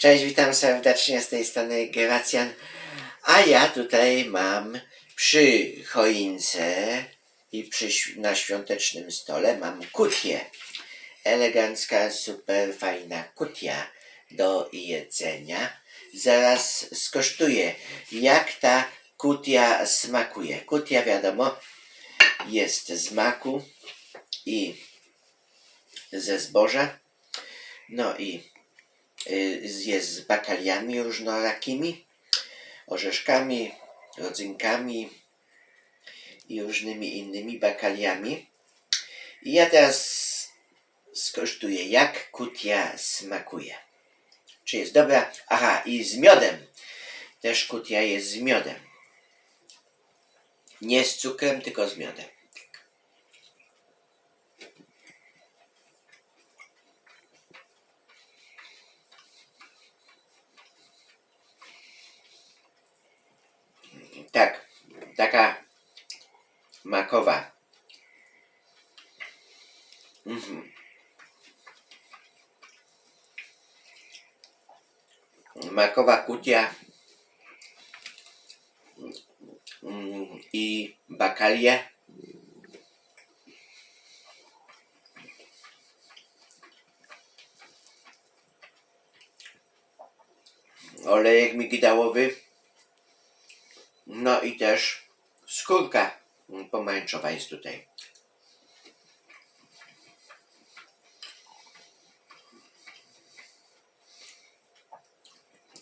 Cześć, witam serdecznie z tej strony Geracjan. A ja tutaj mam przy choince i przy, na świątecznym stole mam kutię. Elegancka, super fajna kutia do jedzenia. Zaraz skosztuję, jak ta kutia smakuje. Kutia, wiadomo, jest z maku i ze zboża. No i jest z bakaliami różnorakimi, orzeszkami, rodzynkami i różnymi innymi bakaliami. I ja teraz skosztuję, jak kutia smakuje. Czy jest dobra? Aha, i z miodem. Też kutia jest z miodem. Nie z cukrem, tylko z miodem. Tak, taka makowa. Mhm. Makowa kutia mm, i bakalie. Olejek migdałowy. No i też skórka pomarańczowa jest tutaj.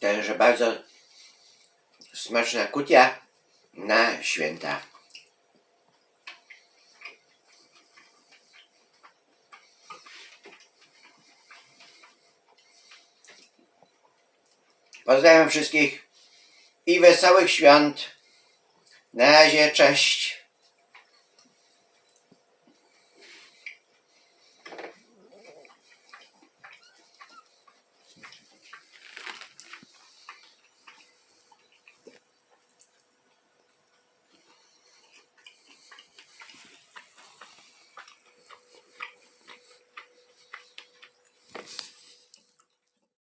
Także bardzo smaczna kutia na święta. Pozdrawiam wszystkich i wesołych świąt. Na razie, cześć.